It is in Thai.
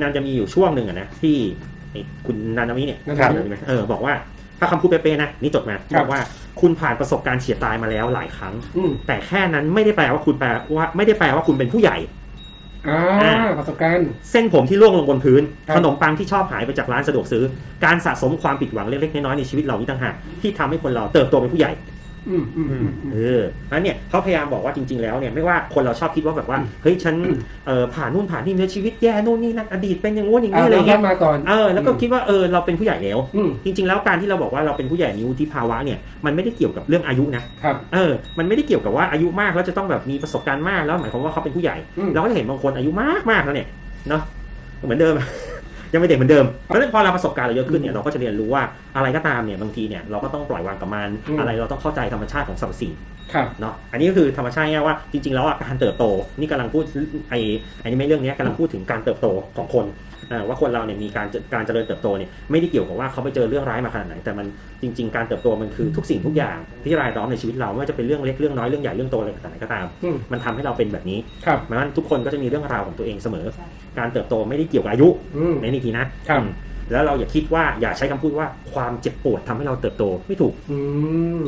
นันจะมีอยู่ช่วงหนึ่งอะนะที่ไอ้คุณนานามิเนี่ยนานามิเออบอกว่าถ้าคำพูดเป๊ะๆนะนี่จดมาครับ บอกว่าคุณผ่านประสบการณ์เฉียดตายมาแล้วหลายครั้ง อืมแต่แค่นั้นไม่ได้แปลว่าคุณแปลว่าไม่ได้แปลว่าคุณเป็นผู้ใหญ่อ่าอ่าประสบการณ์ เส้นผมที่ร่วงลงบนพื้น ครับ ขนมปังที่ชอบหายไปจากร้านสะดวกซื้อ การสะสมความผิดหวังเล็กๆน้อยๆในชีวิตเรานี่ต่างหากที่ทำให้คนเราเติบโตเป็นผู้ใหญ่ อืมอืมอืมอืม เออแล้วเนี่ยเขาพยายามบอกว่าจริง ๆ แล้วเนี่ยไม่ว่าคนเราชอบคิดว่าแบบว่า เฮ้ยฉันเออผ่านนู่นผ่านนี่ในชีวิตแย่นู่นนี่นั่นอดีตเป็นอย่างงู้นอย่างอ่านี้อะไรเราเงี้เล่ยมาก่อนเออแล้วก็คิดว่าเออเราเป็นผู้ใหญ่แล้ว อืมจริง ๆ แล้วการที่เราบอกว่าเราเป็นผู้ใหญ่ในวุฒิภาวะเนี่ยมันไม่ได้เกี่ยวกับเรื่องอายุนะครับ เออมันไม่ได้เกี่ยวกับว่าอายุมากแล้วจะต้องแบบมีประสบการณ์มากแล้วหมายความว่าเขาเป็นผู้ใหญ่ อืม เราก็จะเห็นบางคนอายุมากมากๆแล้วเนี่ยเนาะเหมือนเดิม ยังไม่เด็กเหมือนเดิมเพราะฉะนั้นพอเราประสบการณ์เราเยอะขึ้นเนี่ยเราก็จะเรียนรู้ว่าอะไรก็ตามเนี่ยบางทีเนี่ยเราก็ต้องปล่อยวางกับมันอืม อะไรเราต้องเข้าใจธรรมชาติของสรรพสิ่ง ครับ เนาะอันนี้ก็คือธรรมชาติง่ายว่าจริงๆแล้วอะการเติบโตนี่กำลังพูดไอ้ไอ้นี่ไม่เรื่องเนี้ยกำลังพูดถึงการเติบโตของคนอ่า ว่าคนเราเนี่ยมีการเจการเจริญเติบโตเนี่ยไม่ได้เกี่ยวกับว่าเขาไปเจอเรื่องร้ายมาขนาดไหนแต่มันจริง ๆ การเติบโตมันคือทุกสิ่งทุกอย่างที่รายล้อมในชีวิตเราไม่ว่าจะเป็นเรื่องเล็กเรื่องน้อยเรื่องใหญ่เรื่องโตอะไรต่างๆก็ตามอืมมันทำให้เราเป็นแบบนี้ครับเพราะฉะนั้นทุกคนก็จะมีเรื่องราวของตัวเองเสมอ การเติบโตไม่ได้เกี่ยวกับอายุอืมในนี้ทีนะครับอืมแล้วเราอย่าคิดว่าอย่าใช้คำพูดว่าความเจ็บปวดทำให้เราเติบโตไม่ถูกอืม